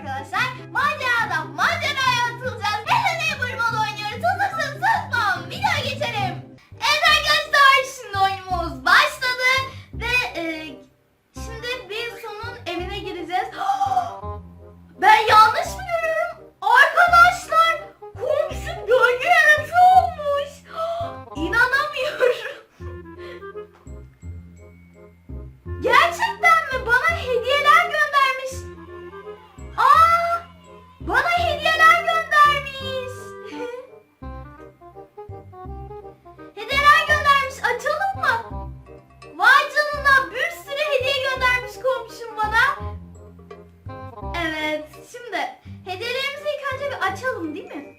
arkadaşlar. Maceradan maceraya açalım değil mi?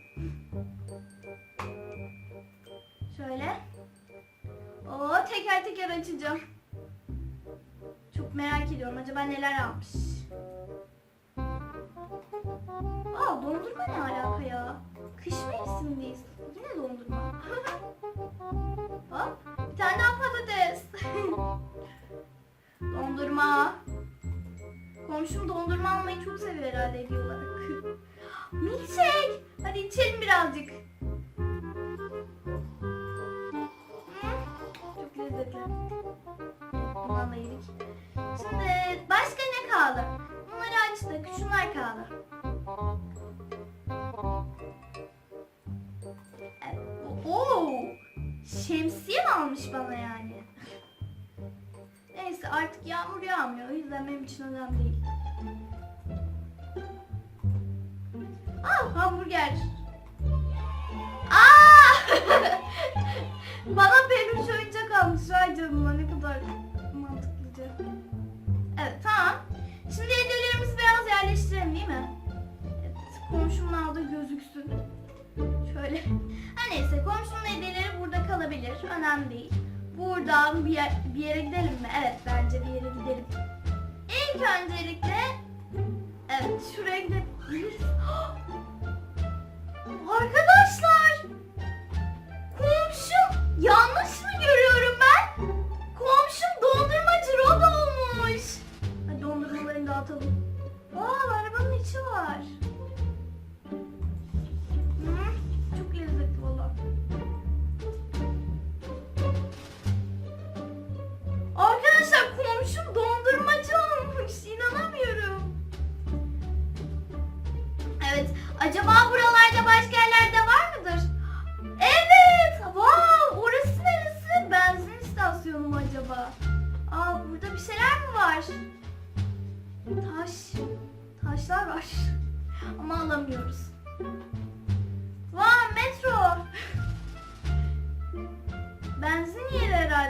Şöyle. Oo, teker teker açacağım. Çok merak ediyorum acaba neler almış. Aa dondurma ne alaka ya? Kış mevsimindeyiz. Yine dondurma. Hop bir tane daha patates. dondurma. Komşum dondurma almayı çok seviyor herhalde hediye olarak. Milkshake. Hadi içelim birazcık. Çok lezzetli. Bundan da yedik. Şimdi başka ne kaldı? Bunları açtık. Şunlar kaldı. Oo! Şemsiye mi almış bana yani? Neyse artık yağmur yağmıyor. O yüzden benim için önemli değil. Aa hamburger. Aa! bana peluş oyuncak almış. Vay canına ne kadar mantıklıca. Evet tamam. Şimdi hediyelerimizi biraz yerleştirelim değil mi? Evet, komşumun aldığı gözüksün. Şöyle. Her neyse komşunun hediyeleri burada kalabilir. Önemli değil. Buradan bir, yer, bir yere gidelim mi? Evet bence bir yere gidelim. İlk öncelikle evet şuraya gidebiliriz.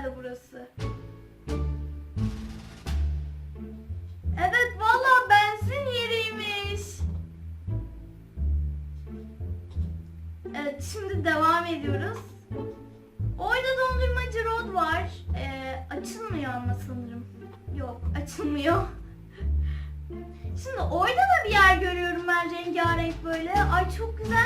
herhalde burası. Evet valla benzin yeriymiş. Evet şimdi devam ediyoruz. Orada dondurmacı Road var. Ee, açılmıyor ama sanırım. Yok açılmıyor. Şimdi orada da bir yer görüyorum ben rengarenk böyle. Ay çok güzel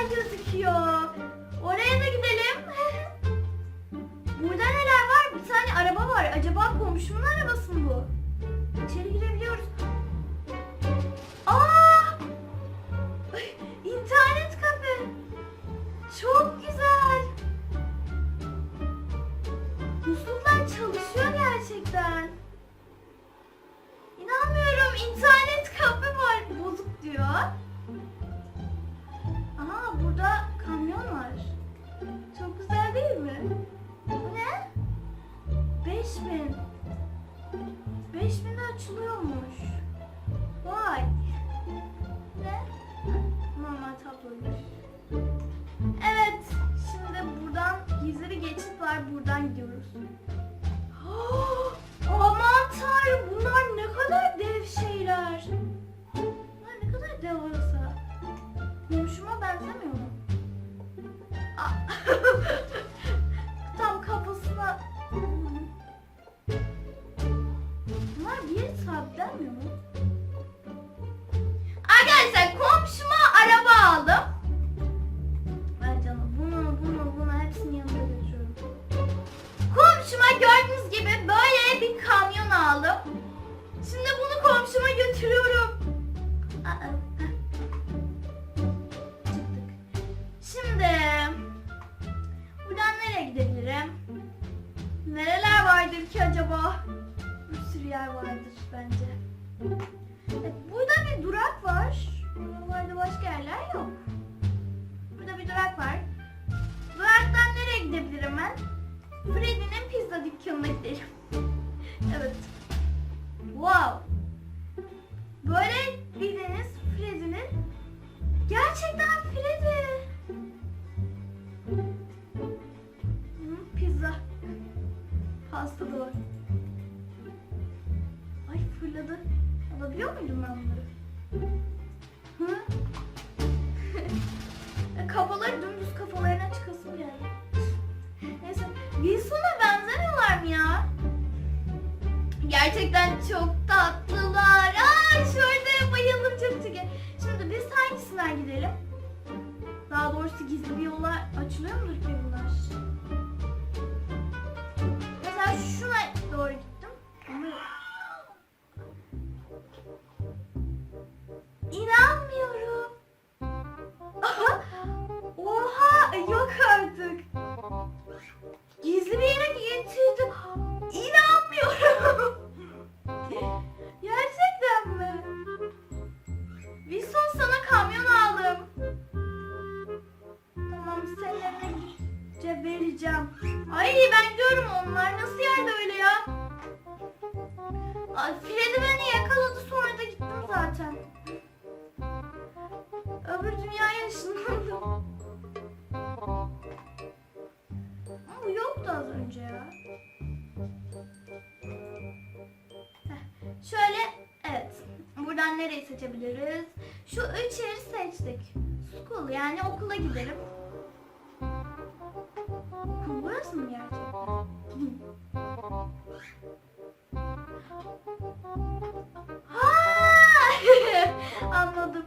dükkanına gidelim. evet. Wow. Böyle bildiğiniz Freddy'nin gerçekten Freddy. Hı, pizza. Pasta da var. Ay fırladı. Alabiliyor muydum ben bunları? Gerçekten çok tatlılar. Aa şöyle bayıldım çok çok. Şimdi biz hangisinden gidelim? Daha doğrusu gizli bir yola açılıyor mudur ki Buradan nereyi seçebiliriz? Şu üç yeri seçtik. School yani okula gidelim. Burası mı gerçekten? Anladım.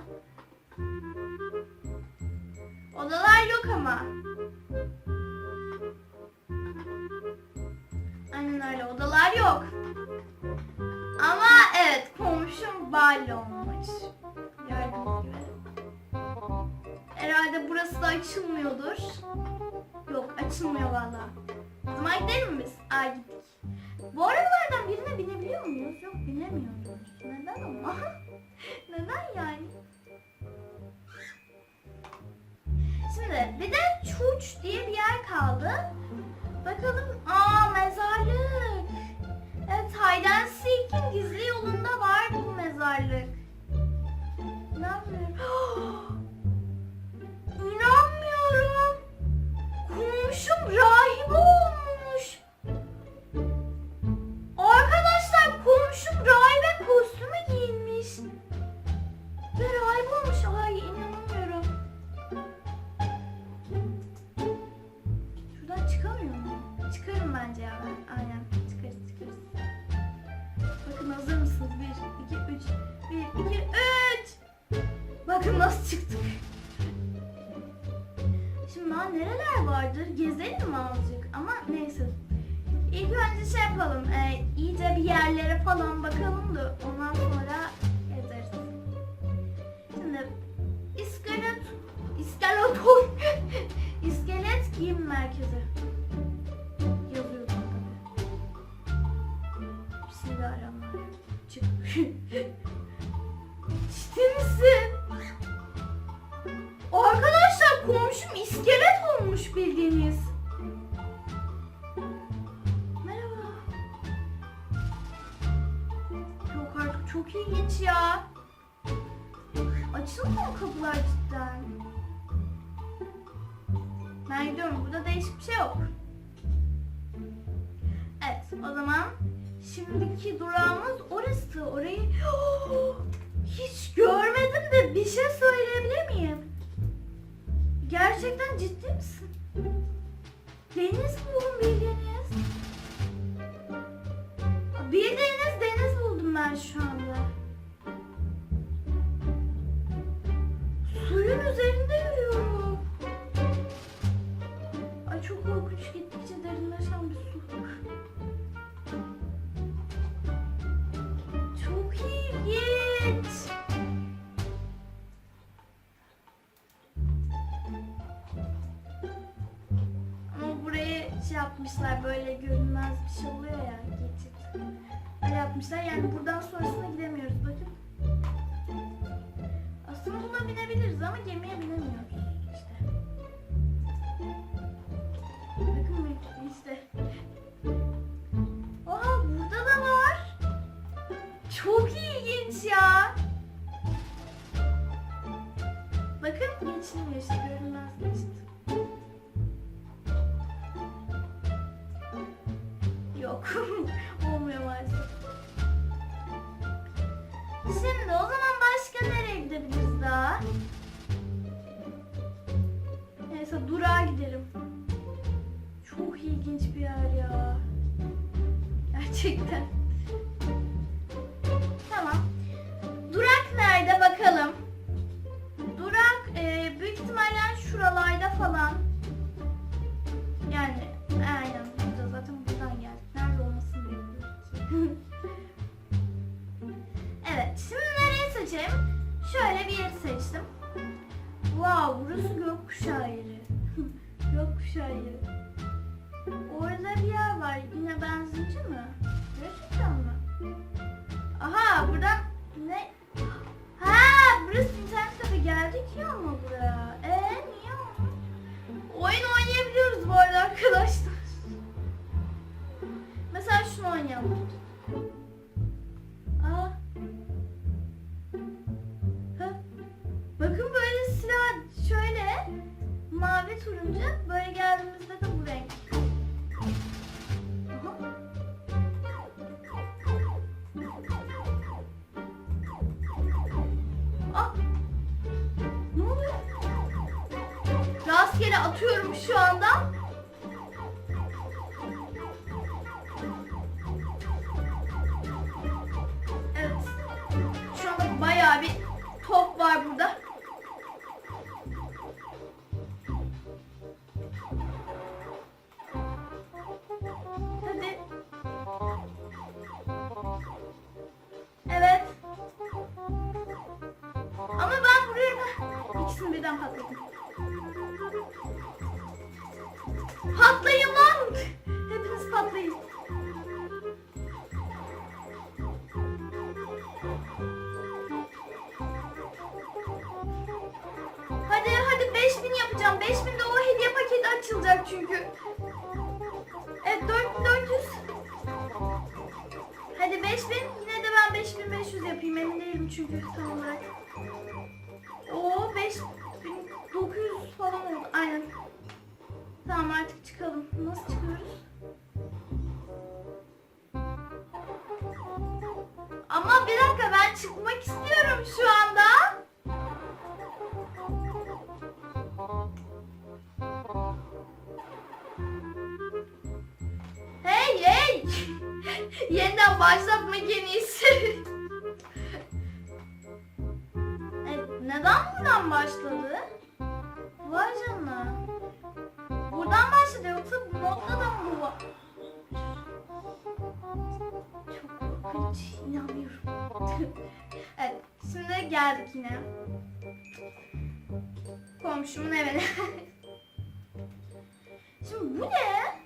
Binemiyoruz. Neden ama? Neden yani? Şimdi bir de Çuç diye bir yer kaldı. Bakın nasıl çıktık. Şimdi daha nereler vardır? Gezelim mi azıcık? Ama neyse. İlk önce şey yapalım. E, iyice bir yerlere falan bakalım da Açılmıyor kapılar cidden. Ben gidiyorum. Burada değişik bir şey yok. Evet o zaman şimdiki durağımız orası. Orayı oh, hiç görmedim de bir şey söyleyebilir miyim? Gerçekten ciddi misin? Deniz buldum bildiğiniz. Bildiğiniz deniz buldum ben şu anda. Suyun üzerinde yürüyorum. Ay çok korkunç gittikçe derinleşen bir su. Çok ilginç. Ama burayı şey yapmışlar böyle görünmez bir şey oluyor ya geçit. Öyle yapmışlar yani buradan sonrasına gidemiyoruz bakın buna binebiliriz ama gemiye binemiyoruz. İşte. Bakın işte. Oha burada da var. Çok ilginç ya. Bakın geçilmiyor işte görünmez geçilmiyor. 真的 Tamam artık çıkalım. Nasıl çıkıyoruz? Ama bir dakika ben çıkmak istiyorum şu anda. Hey hey! Yeniden başla Şimdi bu ne?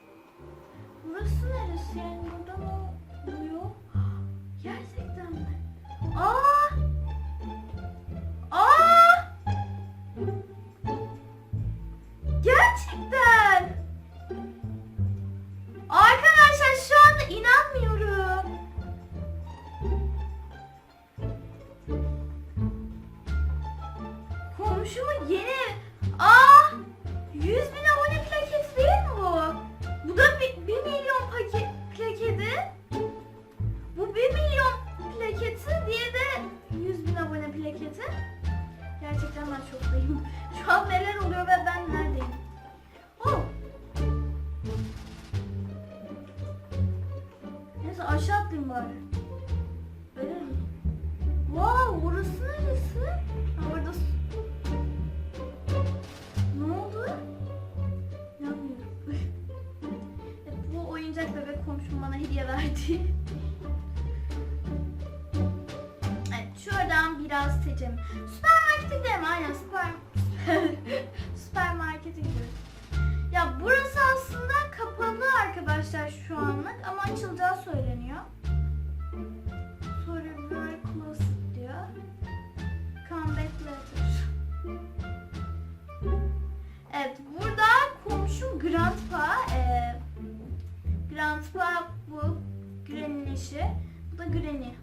Burası neresi yani burada mı? Bu. aşağı atlayayım bari. Öyle mi? Wow, burası neresi? Grandpa bu Granny'nin eşi. Bu da Granny.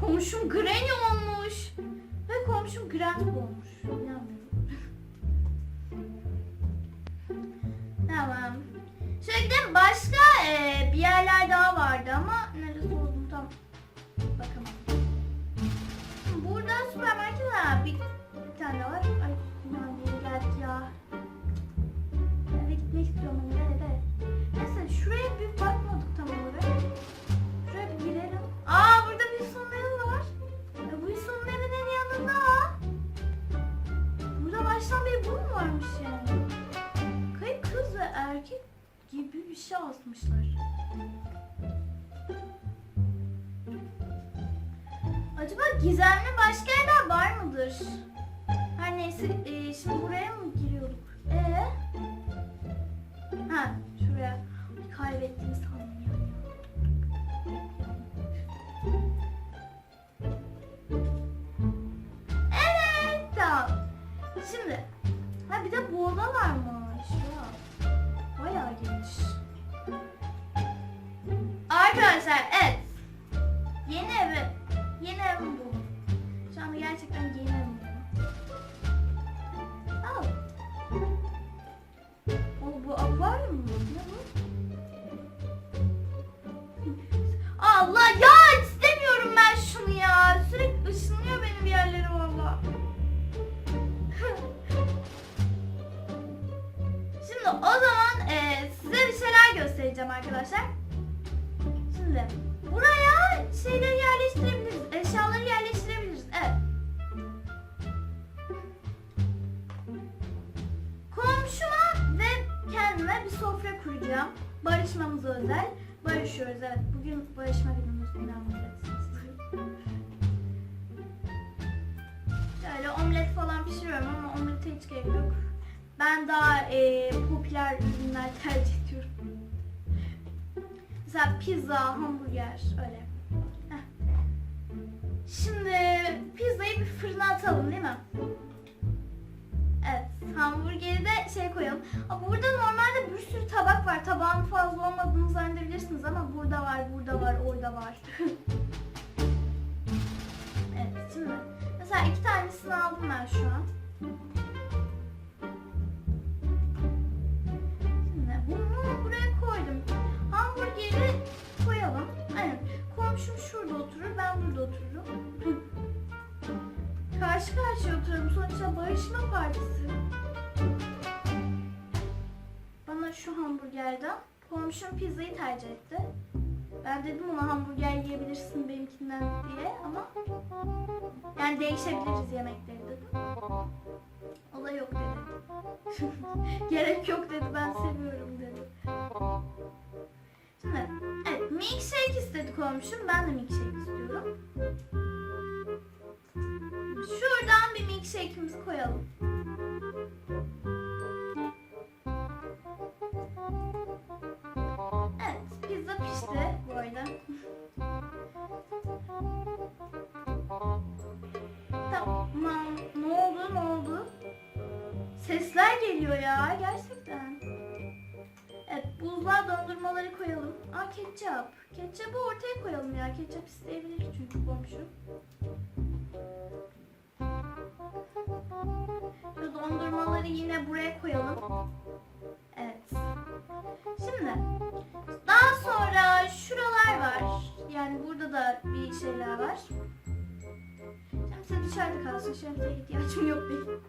Komşum Granny olmuş. Ve komşum Grandpa olmuş. İnanmıyorum. Tamam. Şöyle. Başka e, bir yerler daha vardı ama neresi olduğunu tam bakamadım. Burada süpermarket var. Bir, bir tane var. Erkek gibi bir şey asmışlar. Acaba gizemli başka yerler var mıdır? Her neyse e, şimdi buraya mı giriyorduk? Allah ya istemiyorum ben şunu ya. Sürekli ışınlıyor beni bir yerlere valla. Şimdi o zaman e, size bir şeyler göstereceğim arkadaşlar. Şimdi buraya şeyleri yerleştirebiliriz. Eşyaları yerleştirebiliriz. Evet. Komşuma ve kendime bir sofra kuracağım. Barışmamıza özel. Barışıyoruz evet. Bugün barışma günümüz inanmayacaksınız. Şöyle omlet falan pişiriyorum ama omlete hiç gerek yok. Ben daha e, popüler ürünler tercih ediyorum. Mesela pizza, hamburger öyle. Şimdi pizzayı bir fırına atalım değil mi? Evet, hamburgeri de şey koyalım. Aa, burada tabak var. Tabağın fazla olmadığını zannedebilirsiniz ama burada var, burada var, orada var. evet, şimdi mesela iki tanesini aldım ben şu an. Şimdi bunu buraya koydum. Hamburgeri koyalım. Aynen. Komşum şurada oturur, ben burada otururum. Karşı karşıya oturalım. Sonuçta barışma partisi. Hamburgerden komşum pizzayı tercih etti. Ben dedim ona hamburger yiyebilirsin benimkinden diye ama yani değişebiliriz yemekleri dedim. O da yok dedi. Gerek yok dedi ben seviyorum dedi. Şimdi evet milkshake istedi komşum ben de milkshake istiyorum. Şuradan bir milkshake'imizi koyalım. Evet, pizza pişti bu arada. tamam, ne oldu ne oldu? Sesler geliyor ya gerçekten. Evet, buzluğa dondurmaları koyalım. Aa ketçap. Ketçapı ortaya koyalım ya. Ketçap isteyebilir çünkü komşu. Şu dondurmaları yine buraya koyalım. Var. Yani burada da bir şeyler var. Şemsiye dışarıda kalsın. Şemsiye ihtiyacım yok benim.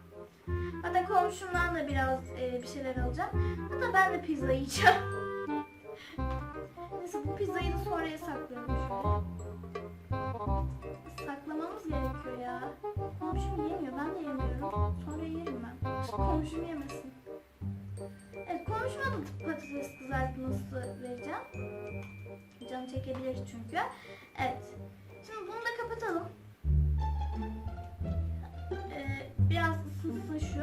Hatta komşumdan da biraz e, bir şeyler alacağım. Hatta ben de pizza yiyeceğim. Neyse bu pizzayı da sonraya saklıyorum. Saklamamız gerekiyor ya. Komşum yemiyor ben de yemiyorum. Sonra yerim ben. Komşum yemesin. Evet komşuma da patates kızartması vereceğim. Canı çekebilir çünkü. Evet. Şimdi bunu da kapatalım. Ee, biraz ısınsın şu.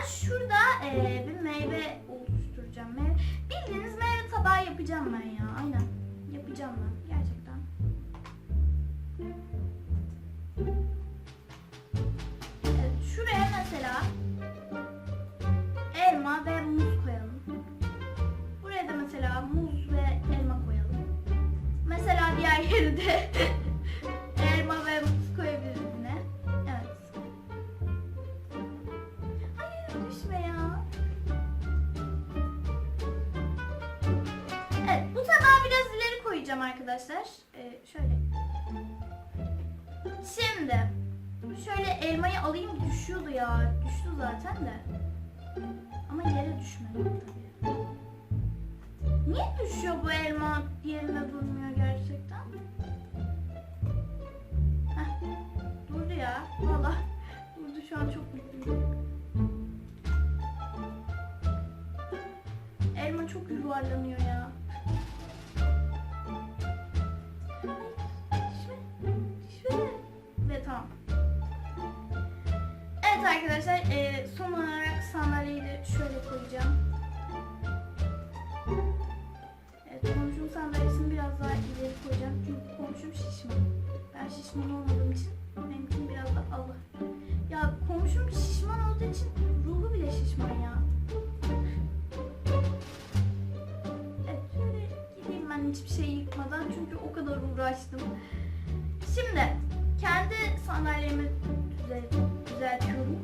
Ben şurada eee, bir meyve oluşturacağım. Meyve, bildiğiniz meyve tabağı yapacağım ben ya. Aynen. Yapacağım ben. Gerçekten. Evet, şuraya mesela elma ve muz koyalım. Buraya da mesela muz ve elma koyalım. Mesela diğer yere de koyacağım arkadaşlar. Ee, şöyle. Şimdi şöyle elmayı alayım düşüyordu ya. Düştü zaten de. Ama yere düşmedi. Niye düşüyor bu elma yerine durmuyor gerçekten? Heh, durdu ya. Valla durdu şu an çok mutluyum. Elma çok yuvarlanıyor ya. Ve tamam. Evet arkadaşlar e, son olarak sandalyeyi de şöyle koyacağım. Evet komşum sandalyesini biraz daha ileri koyacağım. Çünkü komşum şişman. Ben şişman olmadığım için benimkini biraz da Allah. Ya komşum şişman olduğu için ruhu bile şişman ya. Evet şöyle gideyim ben hiçbir şey yıkmadan çünkü o kadar uğraştım. Şimdi kendi sandalyemi düzel- düzeltiyorum.